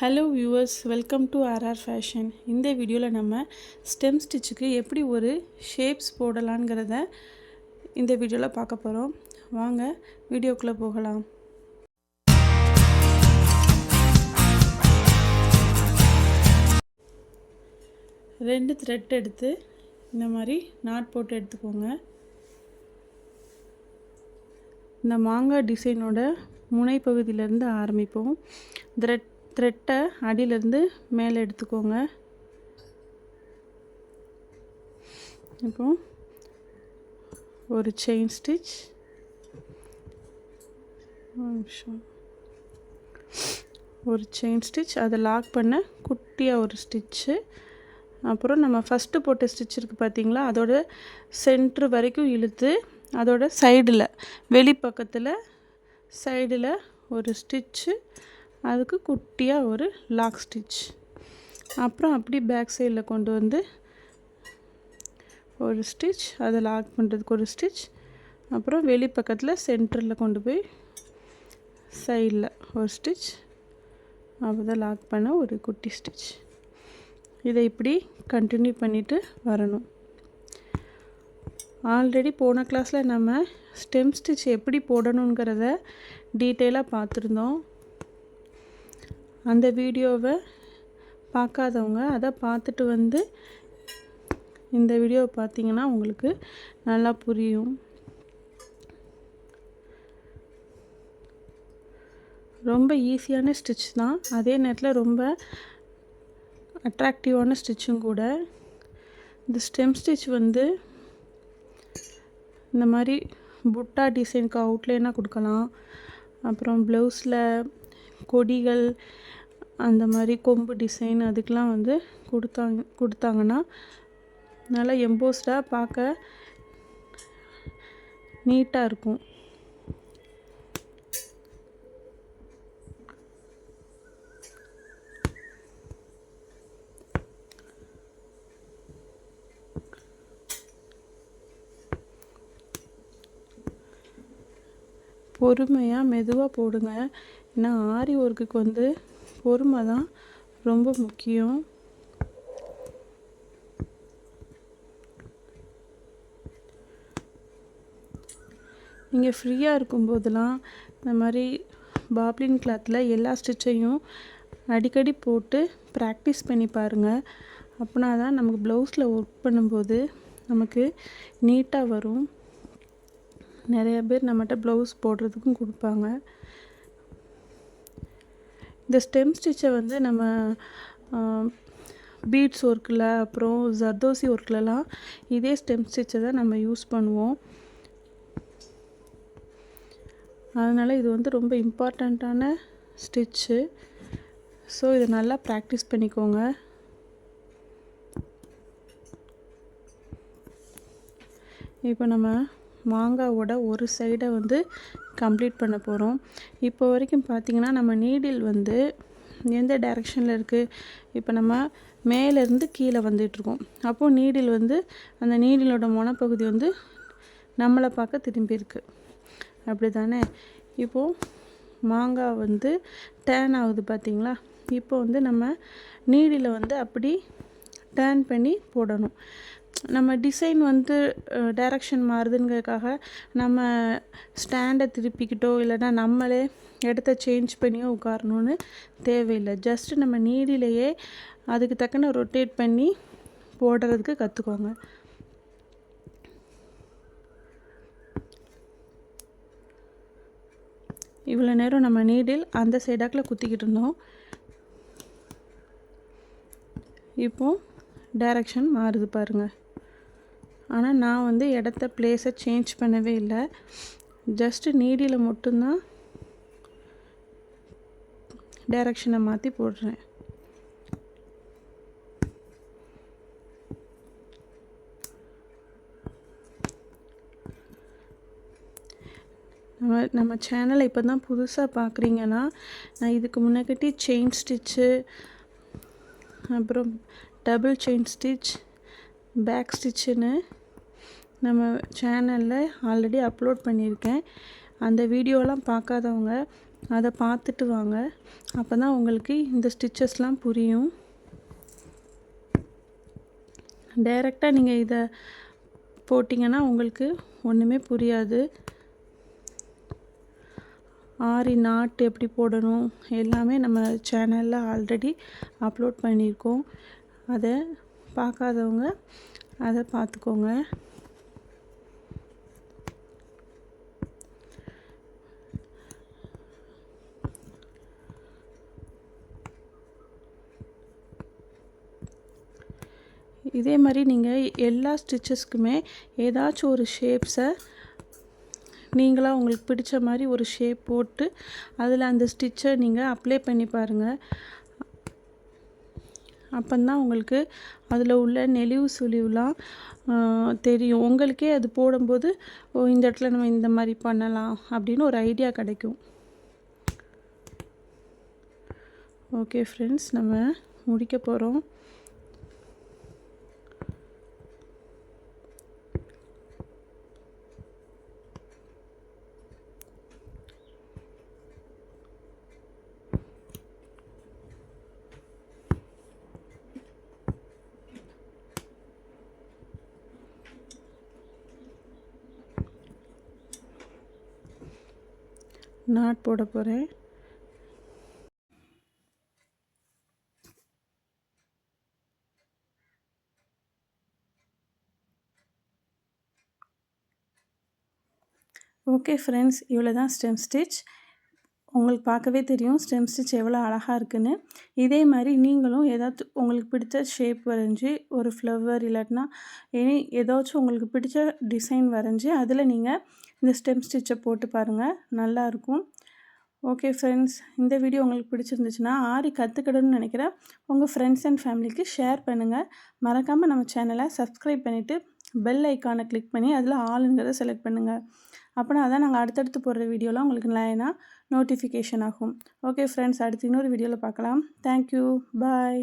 Hello viewers welcome to RR fashion இந்த வீடியோவில் நம்ம ஸ்டெம் ஸ்டிச்சுக்கு எப்படி ஒரு ஷேப்ஸ் போடலாங்கிறத இந்த வீடியோவில் பார்க்க போகிறோம் வாங்க வீடியோக்குள்ளே போகலாம். ரெண்டு த்ரெட் எடுத்து இந்த மாதிரி நாட் போட்டு எடுத்துக்கோங்க. இந்த மாங்காய் டிசைனோட முனைப்பகுதியிலேருந்து ஆரம்பிப்போம். த்ரெட் த்ரெட்டை அடியிலேருந்து மேலே எடுத்துக்கோங்க. இப்போ ஒரு செயின் ஸ்டிச். நிமிஷம். ஒரு செயின் ஸ்டிச் அதை லாக் பண்ண குட்டியாக ஒரு ஸ்டிச்சு. அப்புறம் நம்ம ஃபஸ்ட்டு போட்ட ஸ்டிச் இருக்குது பார்த்தீங்களா அதோட சென்ட்ரு வரைக்கும் இழுத்து அதோட சைடில் வெளிப்பக்கத்தில் சைடில் ஒரு ஸ்டிச்சு அதுக்கு குட்டியாக ஒரு லாக் ஸ்டிச் அப்புறம் அப்படி பேக் சைடில் கொண்டு வந்து ஒரு ஸ்டிச் அதை லாக் பண்ணுறதுக்கு ஒரு ஸ்டிச் அப்புறம் வெளிப்பக்கத்தில் சென்டரில் கொண்டு போய் சைடில் ஒரு ஸ்டிச் அப்போதான் லாக் பண்ண ஒரு குட்டி ஸ்டிச் இதை இப்படி கண்டினியூ பண்ணிவிட்டு வரணும். ஆல்ரெடி போன கிளாஸில் நம்ம ஸ்டெம் ஸ்டிச் எப்படி போடணுங்கிறத டீட்டெயிலாக பார்த்துருந்தோம். அந்த வீடியோவை பார்க்காதவங்க அதை பார்த்துட்டு வந்து இந்த வீடியோவை பார்த்தீங்கன்னா உங்களுக்கு நல்லா புரியும். ரொம்ப ஈஸியான ஸ்டிச் தான். அதே நேரத்தில் ரொம்ப அட்ராக்டிவான ஸ்டிச்சும் கூட. இந்த ஸ்டெம் ஸ்டிச் வந்து இந்த மாதிரி புட்டா டிசைனுக்கு அவுட்லைனாக கொடுக்கலாம். அப்புறம் ப்ளவுஸில் கொடிகள் அந்த மாதிரி கொம்பு டிசைன் அதுக்கெலாம் வந்து கொடுத்தாங்க கொடுத்தாங்கன்னா நல்லா எம்போஸ்டாக பார்க்க நீட்டாக இருக்கும். பொறுமையாக மெதுவாக போடுங்க. ஏன்னா ஆரி ஒர்க்குக்கு வந்து பொறுமை தான் ரொம்ப முக்கியம். நீங்கள் ஃப்ரீயாக இருக்கும்போதெல்லாம் இந்த மாதிரி பாப்ளின் கிளாத்தில் எல்லா ஸ்டிச்சையும் அடிக்கடி போட்டு ப்ராக்டிஸ் பண்ணி பாருங்கள் அப்படின்னா தான் நமக்கு ப்ளவுஸில் ஒர்க் பண்ணும்போது நமக்கு நீட்டாக வரும். நிறைய பேர் நம்மகிட்ட ப்ளவுஸ் போடுறதுக்கும் கொடுப்பாங்க. இந்த ஸ்டெம் ஸ்டிச்சை வந்து நம்ம பீட்ஸ் ஒர்க்கில் அப்புறம் ஜர்தோசி ஒர்க்லலாம் இதே ஸ்டெம் ஸ்டிச்சை தான் நம்ம யூஸ் பண்ணுவோம். அதனால் இது வந்து ரொம்ப இம்பார்ட்டண்ட்டான ஸ்டிச்சு ஸோ இதை நல்லா ப்ராக்டிஸ் பண்ணிக்கோங்க. இப்போ நம்ம மாங்காவோட ஒரு சைடை வந்து கம்ப்ளீட் பண்ண போகிறோம் இப்போ வரைக்கும் பார்த்திங்கன்னா நம்ம நீடில் வந்து எந்த டைரெக்ஷனில் இருக்குது இப்போ நம்ம மேலேருந்து கீழே வந்துட்டுருக்கோம். அப்போது நீடில் வந்து அந்த நீடிலோட முனப்பகுதி வந்து நம்மளை பார்க்க திரும்பியிருக்கு அப்படி தானே இப்போது மாங்காய் வந்து டேன் ஆகுது பார்த்திங்களா இப்போ வந்து நம்ம நீடில் வந்து அப்படி டேர்ன் பண்ணி போடணும். நம்ம டிசைன் வந்து டைரக்ஷன் மாறுதுங்கிறதுக்காக நம்ம ஸ்டாண்டை திருப்பிக்கிட்டோ இல்லைன்னா நம்மளே இடத்த சேஞ்ச் பண்ணியோ உட்காரணுன்னு தேவையில்லை. ஜஸ்ட்டு நம்ம நீடிலேயே அதுக்கு தக்கன ரொட்டேட் பண்ணி போடுறதுக்கு கற்றுக்கோங்க இவ்வளோ நேரம் நம்ம நீடில் அந்த சைடாக்கில் குத்திக்கிட்டு இருந்தோம். இப்போது டைரக்ஷன் மாறுது பாருங்கள் ஆனால் நான் வந்து இடத்த பிளேஸை சேஞ்ச் பண்ணவே இல்லை. ஜஸ்ட்டு நீடியில் மட்டும்தான் டைரக்ஷனை மாற்றி போடுறேன். நம்ம நம்ம சேனலை இப்போ தான் புதுசாக பார்க்குறீங்கன்னா நான் இதுக்கு முன்னாடி செயின் ஸ்டிச்சு அப்புறம் டபுள் செயின் ஸ்டிச் பேக் ஸ்டிச்சுன்னு நம்ம சேனலில் ஆல்ரெடி அப்லோட் பண்ணியிருக்கேன். அந்த வீடியோலாம் பார்க்காதவங்க அதை பார்த்துட்டு வாங்க. அப்போ தான் உங்களுக்கு இந்த ஸ்டிச்சஸ்லாம் புரியும். டைரெக்டாக நீங்கள் இதை போட்டிங்கன்னா உங்களுக்கு ஒன்றுமே புரியாது. ஆரி நாட் எப்படி போடணும் எல்லாமே நம்ம சேனலில் ஆல்ரெடி அப்லோட் பண்ணியிருக்கோம். அதை பார்க்காதவங்க அதை பார்த்துக்கோங்க. இதே மாதிரி நீங்கள் எல்லா ஸ்டிச்சஸ்க்குமே ஏதாச்சும் ஒரு ஷேப்ஸை நீங்களாக உங்களுக்கு பிடிச்ச மாதிரி ஒரு ஷேப் போட்டு அதில் அந்த ஸ்டிச்சை நீங்கள் அப்ளை பண்ணி பாருங்கள் அப்போந்தான் உங்களுக்கு அதில் உள்ள நெளிவு சுழிவுலாம் தெரியும். உங்களுக்கே அது போடும்போது இந்த இடத்துல நம்ம இந்த மாதிரி பண்ணலாம் அப்படின்னு ஒரு ஐடியா கிடைக்கும். ஓகே ஃப்ரெண்ட்ஸ் நம்ம முடிக்க போகிறோம் நாட் போட போகிறேன் ஓகே ஃப்ரெண்ட்ஸ் இவ்வளோ தான் ஸ்டெம் ஸ்டிச் உங்களுக்கு பார்க்கவே தெரியும். ஸ்டெம் ஸ்டிச் எவ்வளோ அழகாக இருக்குன்னு. இதே மாதிரி நீங்களும் ஏதாச்சும் உங்களுக்கு பிடிச்ச ஷேப் வரைஞ்சி ஒரு ஃப்ளவர் இல்லாட்டினா எனி ஏதாச்சும் உங்களுக்கு பிடிச்ச டிசைன் வரைஞ்சி அதில் நீங்கள் இந்த ஸ்டெம் ஸ்டிச்சை போட்டு பாருங்கள் நல்லாயிருக்கும் ஓகே ஃப்ரெண்ட்ஸ் இந்த வீடியோ உங்களுக்கு பிடிச்சிருந்துச்சுன்னா ஆரி கற்றுக்கிடணும்னு நினைக்கிறேன். உங்கள் ஃப்ரெண்ட்ஸ் அண்ட் ஃபேமிலிக்கு ஷேர் பண்ணுங்கள் மறக்காமல் நம்ம சேனலை சப்ஸ்கிரைப் பண்ணிவிட்டு பெல் ஐக்கானை கிளிக் பண்ணி அதில் ஆளுங்கிறத செலக்ட் பண்ணுங்கள் அப்படின்னா அதான் நாங்கள் அடுத்தடுத்து போடுற வீடியோலாம் உங்களுக்கு லைனாக நோட்டிஃபிகேஷன் ஆகும். ஓகே ஃப்ரெண்ட்ஸ் அடுத்து இன்னொரு வீடியோவில் பார்க்கலாம். Thank you bye